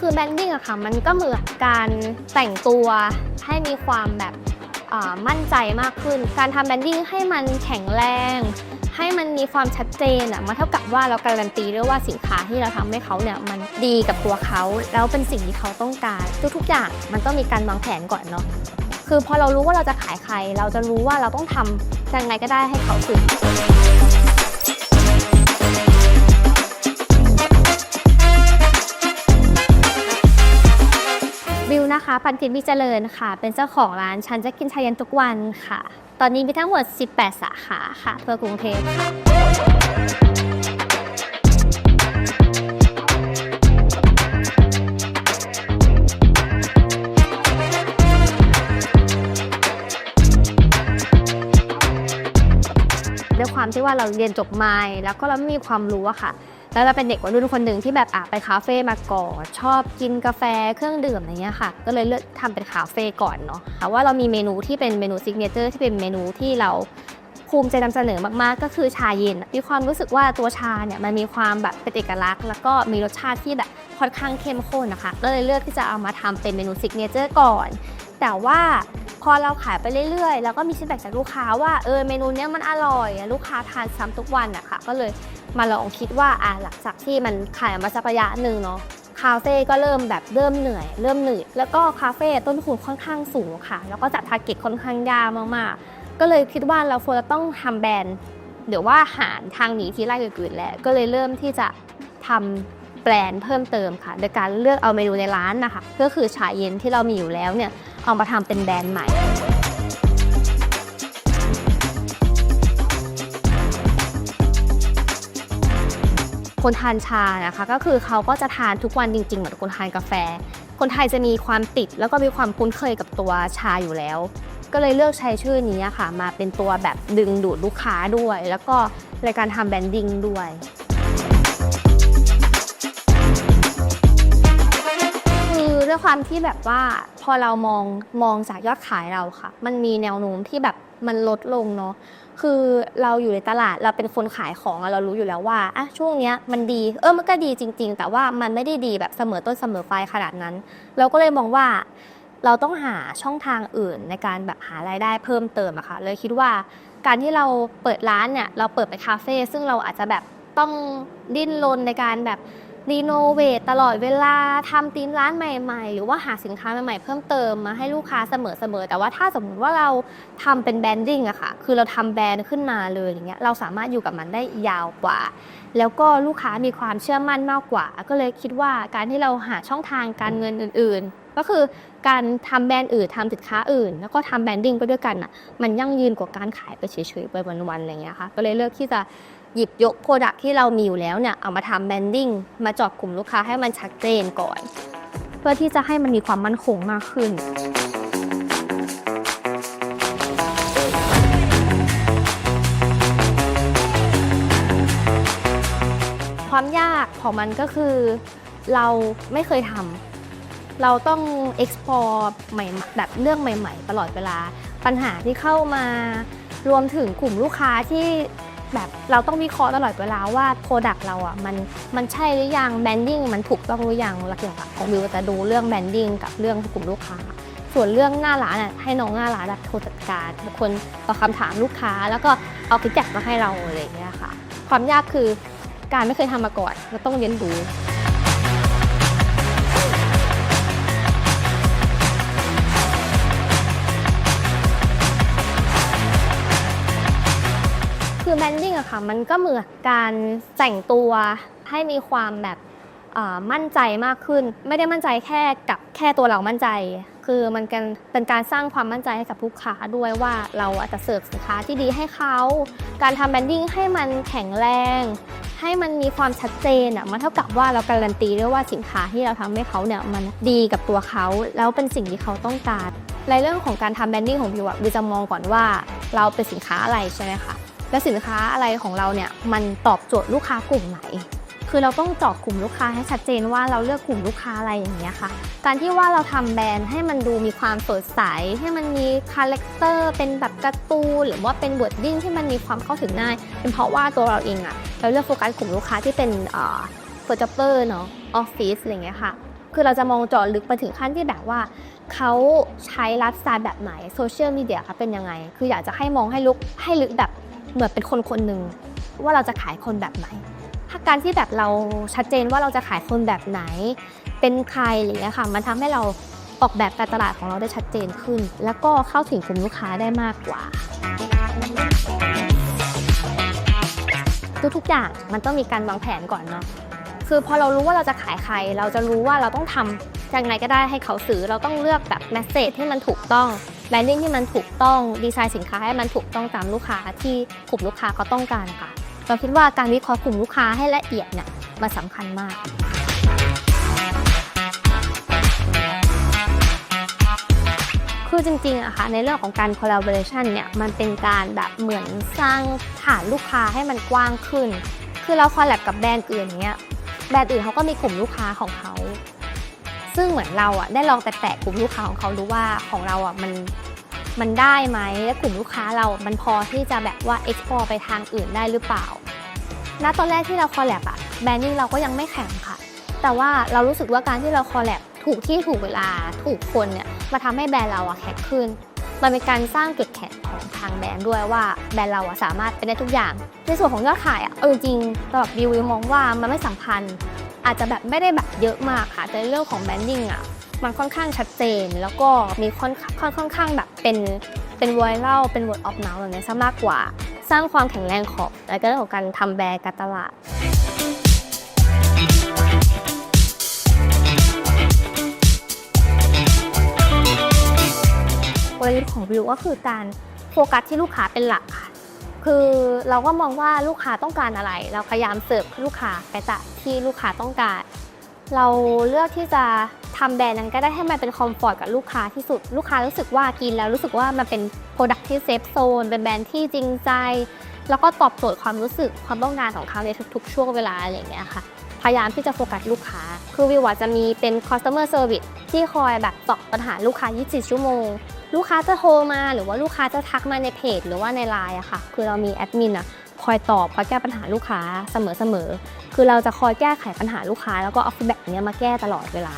คือแบนดิ้งอะค่ะ มันก็เหมือนการแต่งตัวให้มีความแบบมั่นใจมากขึ้น การทำแบนดิ้งให้มันแข็งแรง ให้มันมีความชัดเจนอะมันเท่ากับว่าเราการันตีด้วยว่าสินค้าที่เราทำให้เขาเนี่ยมันดีกับตัวเขาแล้วเป็นสิ่งที่เขาต้องการ ทุกๆอย่างมันต้องมีการวางแผนก่อนเนาะคือพอเรารู้ว่าเราจะขายใคร เราจะรู้ว่าเราต้องทำยังไงก็ได้ให้เขาถึง ปันทินวิเจริญค่ะ เป็นเจ้าของร้านฉันจะกินชาเย็นทุกวันค่ะ ตอนนี้มีทั้งหมด 18 สาขาค่ะ ทั่วกรุงเทพค่ะด้วยความที่ว่าเราเรียนจบม่แล้วก็เราไม่มีความรู้อะค่ะ แล้วเราเป็นเด็กวัยรุ่นคนหนึ่งที่แบบอะไปคาเฟ่มาก่อนชอบกินกาแฟเครื่องดื่มอะไรเงี้ยค่ะ ก็เลยเลือกทำเป็นคาเฟ่ก่อนเนาะค่ะว่าเรามีเมนูที่เป็นเมนูซิกเนเจอร์ที่เป็นเมนูที่เราภูมิใจนำเสนอมากๆ ก็คือชาเย็น มีความรู้สึกว่าตัวชาเนี่ยมันมีความแบบเป็นเอกลักษณ์ แล้วก็มีรสชาติที่แบบค่อนข้างเข้มข้นนะคะ ก็เลยเลือกที่จะเอามาทำเป็นเมนูซิกเนเจอร์ก่อน แต่ว่า พอเราขายไปเรื่อยๆ แล้วก็มีฟีดแบ็จากลูกค้าว่าเออเมนูเนี้ยมันอร่อยลูกค้าทานซ้ำทุกวันอะค่ะ ก็เลยมาลองคิดว่าอะหลังจากที่มันขายมาสักระยะหนึ่งเนาะคาเฟ่ก็เริ่มแบบเริ่มเหนื่อย เริ่มหนืดแล้วก็คาเฟ่ต้นทุนค่อนข้างสูงค่ะ แล้วก็จัดทาร์เก็ตค่อนข้างยากมากๆ ก็เลยคิดว่าเราควรจะต้องทำแบรนด์หรือว่าหารทางหนีที่ไล่อื่นๆแล้วก็เลยเริ่มที่จะทำแบรนด์เพิ่มเติมค่ะ โดยการเลือกเอาเมนูในร้านนะคะ ก็คือชาเย็นที่เรามีอยู่แล้วเนี่ย เอามาทำเป็นแบรนด์ใหม่ คนทานชานะคะก็คือเขาก็จะทานทุกวันจริงๆ เหมือนคนทานกาแฟ คนไทยจะมีความติดแล้วก็มีความคุ้นเคยกับตัวชาอยู่แล้ว ก็เลยเลือกใช้ชื่อนี้ค่ะ มาเป็นตัวแบบดึงดูดลูกค้าด้วย แล้วก็ในการทำแบรนดิ้งด้วย ด้วยความที่แบบว่าพอเรามองมองจากยอดขายเราค่ะ มันมีแนวโน้มที่แบบมันลดลงเนาะคือเราอยู่ในตลาดเราเป็นคนขายของเรารู้อยู่แล้วว่าอะช่วงเนี้ยมันดีเออมันก็ดีจริง ๆ แต่ว่ามันไม่ได้ดีแบบเสมอต้นเสมอปลายขนาดนั้น เราก็เลยมองว่าเราต้องหาช่องทางอื่นในการแบบหารายได้เพิ่มเติมอะค่ะเลยคิดว่าการที่เราเปิดร้านเนี่ยเราเปิดเป็นคาเฟ่ซึ่งเราอาจจะแบบต้องดิ้นรนในการแบบ รีโนเวทตลอดเวลาทำธีมร้านใหม่ๆ หรือว่าหาสินค้าใหม่ๆ เพิ่มเติมมาให้ลูกค้าเสมอๆ แต่ว่าถ้าสมมติว่าเราทำเป็นแบรนดิ้งอะค่ะ คือเราทำแบรนด์ขึ้นมาเลยอย่างเงี้ย เราสามารถอยู่กับมันได้ยาวกว่า แล้วก็ลูกค้ามีความเชื่อมั่นมากกว่า ก็เลยคิดว่าการที่เราหาช่องทางการเงินอื่นๆ ก็คือการทำแบรนด์อื่นทำสินค้าอื่น แล้วก็ทำแบรนดิ้งไปด้วยกันอะมันยั่งยืนกว่าการขายไปเฉยๆไปวันๆอะไรเงี้ยค่ะ ก็เลยเลือกที่จะ หยิบยกโปรดักที่เรามีอยู่แล้วเนี่ยเอามาทำแบนดิ้งมาจาะกลุ่มลูกค้าให้มันชัดเจนก่อน เพื่อที่จะให้มันมีความมั่นคงมากขึ้น ความยากของมันก็คือเราไม่เคยทำเราต้อง explore ใหม่แบบเรื่องใหม่ ๆ ตลอดเวลาปัญหาที่เข้ามารวมถึงกลุ่มลูกค้าที่ แบบเราต้องวิเคราะห์ตลอดเวลาว่าโปรดักต์เราอะมันมันใช่หรือยังแบรนดิ้งมันถูกต้องหรือยังหลักอย่างของวิวจะดูเรื่องแบรนดิ้งกับเรื่องกลุ่มลูกค้า ส่วนเรื่องหน้าร้านอะให้น้องหน้าร้านรับโทรจัดการเป็นคนตอบคำถามลูกค้า แล้วก็เอาฟีดแบ็กมาให้เราอะไรอย่างเงี้ยค่ะ ความยากคือการไม่เคยทำมาก่อนเราต้องเรียนรู้ คือแบรนดิ้งอะค่ะ มันก็เหมือนการแต่งตัวให้มีความแบบมั่นใจมากขึ้น ไม่ได้มั่นใจแค่กับแค่ตัวเรามั่นใจ คือมันเป็นการสร้างความมั่นใจให้กับลูกค้าด้วยว่าเราอะจะเสิร์ฟสินค้าที่ดีให้เขา การทำแบรนดิ้งให้มันแข็งแรง ให้มันมีความชัดเจนอะมันเท่ากับว่าเราการันตีด้วยว่าสินค้าที่เราทำให้เขาเนี่ยมันดีกับตัวเขาแล้วเป็นสิ่งที่เขาต้องการในเรื่องของการทำแบรนดิ้งของบิวอะบิวจะมองก่อนว่าเราเป็นสินค้าอะไรใช่ไหมคะ และสินค้าอะไรของเราเนี่ยมันตอบโจทย์ลูกค้ากลุ่มไหน คือเราต้องเจาะกลุ่มลูกค้าให้ชัดเจนว่าเราเลือกกลุ่มลูกค้าอะไรอย่างเงี้ยค่ะ การที่ว่าเราทำแบรนด์ให้มันดูมีความสดใส ให้มันมีคาแรคเตอร์เป็นแบบการ์ตูนหรือว่าเป็นบทดิ้งที่มันมีความเข้าถึงง่ายเป็นเพราะว่าตัวเราเองอะเราเลือกโฟกัสกลุ่มลูกค้าที่เป็นเอ่อเฟอร์เจอร์เนาะออฟฟิศอะไรเงี้ยค่ะคือเราจะมองเจาะลึกไปถึงขั้นที่แบบว่าเขาใช้ไลฟ์สไตล์แบบไหนโซเชียลมีเดียเขาเป็นยังไง คืออยากจะให้มองให้ลึกให้ลึกแบบ เหมือนเป็นคนคนหนึ่งว่าเราจะขายคนแบบไหน ถ้าการที่แบบเราชัดเจนว่าเราจะขายคนแบบไหน เป็นใครอะไรอย่างเงี้ยค่ะ มันทำให้เราออกแบบการตลาดของเราได้ชัดเจนขึ้น แล้วก็เข้าถึงกลุ่มลูกค้าได้มากกว่าทุกๆอย่างมันต้องมีการวางแผนก่อนเนาะคือพอเรารู้ว่าเราจะขายใคร เราจะรู้ว่าเราต้องทำยังไงก็ได้ให้เขาซื้อ เราต้องเลือกแบบแมสเซจที่มันถูกต้อง แบรนดิ้งที่มันถูกต้องดีไซน์สินค้าให้มันถูกต้องตามลูกค้าที่กลุ่มลูกค้าเขาต้องการค่ะเราคิดว่าการวิเคราะห์กลุ่มลูกค้าให้ละเอียดเนี่ยมันสำคัญมากคือจริงๆอะค่ะในเรื่องของการ collaboration เนี่ยมันเป็นการแบบเหมือนสร้างฐานลูกค้าให้มันกว้างขึ้น คือเราคอลแลบกับแบรนด์อื่นเนี้ยแบรนด์อื่นเขาก็มีกลุ่มลูกค้าของเขา ซึ่งเหมือนเราอะได้ลองแตะๆกลุ่มลูกค้าของเขาดูว่าของเราอะมันมันได้ไหมและกลุ่มลูกค้าเรา มันพอที่จะแบบว่า export ไปทางอื่นได้หรือเปล่า ณ ตอนแรกที่เราคอลแลบอะแบรนดิ้งเราก็ยังไม่แข็งค่ะ แต่ว่าเรารู้สึกว่าการที่เราคอลแลบถูกที่ถูกเวลาถูกคนเนี่ยมาทำให้แบรนด์เราอะแข็งขึ้น มันเป็นการสร้างจุดแข็งของทางแบรนด์ด้วยว่าแบรนด์เราอะสามารถเป็นได้ทุกอย่าง ในส่วนของยอดขายอะเอาจริงๆสำหรับวิวมองว่ามันไม่สำคัญ อาจจะแบบไม่ได้แบบเยอะมากค่ะ แต่ในเรื่องของแบรนดิ้งอะมันค่อนข้างชัดเจน แล้วก็มีค่อนค่อนค่อนข้างแบบเป็นเป็นไวรัลเป็น word of mouth อย่างเงี้ซะมากกว่า สร้างความแข็งแรงของแล้วก็เรื่องของการทำแบรนด์การตลาดกลยุทธ์ของวิวก็คือการโฟกัสที่ลูกค้าเป็นหลักค่ะ คือเราก็มองว่าลูกค้าต้องการอะไร เราพยายามเสิร์ฟลูกค้าไปจากที่ลูกค้าต้องการ เราเลือกที่จะทำแบรนด์นั้นก็ได้ให้มันเป็นคอมฟอร์ตกับลูกค้าที่สุด ลูกค้ารู้สึกว่ากินแล้วรู้สึกว่ามันเป็นโปรดักที่เซฟโซนเป็นแบรนด์ที่จริงใจ แล้วก็ตอบโจทย์ความรู้สึกความต้องการของเขาในทุกๆ ช่วงเวลาอะไรอย่างเงี้ยค่ะพยายามที่จะโฟกัสลูกค้า คือวิวอะจะมีเป็น customer service ที่คอยแบบตอบปัญหาลูกค้า 24 ชั่วโมง ลูกค้าจะโทรมาหรือว่าลูกค้าจะทักมาในเพจหรือว่าในไลน์อะค่ะ คือเรามีแอดมินอะคอยตอบคอยแก้ปัญหาลูกค้าเสมอๆ คือเราจะคอยแก้ไขปัญหาลูกค้าแล้วก็เอาฟีดแบ็กเนี้ยมาแก้ตลอดเวลา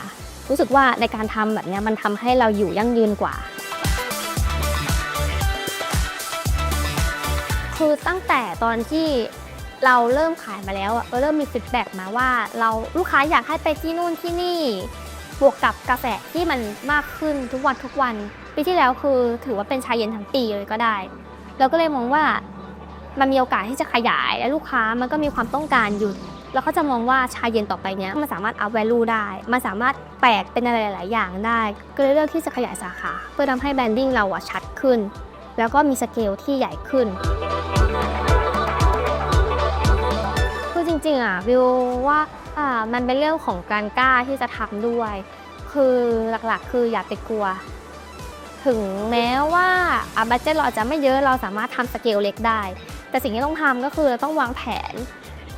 รู้สึกว่าในการทำแบบเนี้ยมันทำให้เราอยู่ยั่งยืนกว่า คือตั้งแต่ตอนที่เราเริ่มขายมาแล้วอะเราเริ่มมีฟีดแบ็กมาว่าเราลูกค้าอยากให้ไปที่นู่นที่นี่ บวกกับกาแฟที่มันมากขึ้นทุกวันทุกวัน ปีที่แล้วคือถือว่าเป็นชาเย็นทั้งปีเลยก็ได้ เราก็เลยมองว่ามันมีโอกาสที่จะขยายและลูกค้ามันก็มีความต้องการอยู่เราก็จะมองว่าชาเย็นต่อไปเนี้ยมันสามารถอัพ value ได้ มันสามารถแตกเป็นอะไรหลาย ๆ อย่างได้ ก็เลยเลือกที่จะขยายสาขา เพื่อทำให้แบรนดิ้งเราอะชัดขึ้น แล้วก็มีสเกลที่ใหญ่ขึ้น คือจริง ๆอะวิวว่า อ่ามันเป็นเรื่องของการกล้าที่จะทำด้วย คือหลักๆ คืออย่าไปกลัว ถึงแม้ว่าอาบัจเจตเราอาจจะไม่เยอะเราสามารถทำสเกลเล็กได้ แต่สิ่งที่ต้องทำก็คือเราต้องวางแผน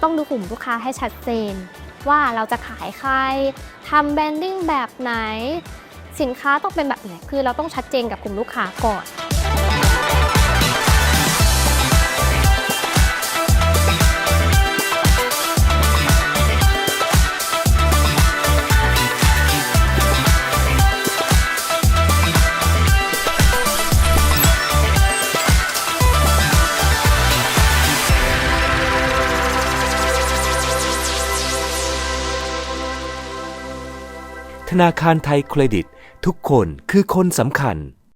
ต้องดูกลุ่มลูกค้าให้ชัดเจนว่าเราจะขายใครทำแบรนดิ้งแบบไหน สินค้าต้องเป็นแบบไหน คือเราต้องชัดเจนกับกลุ่มลูกค้าก่อน นาคารไทยเครดิต ทุกคนคือคนสำคัญ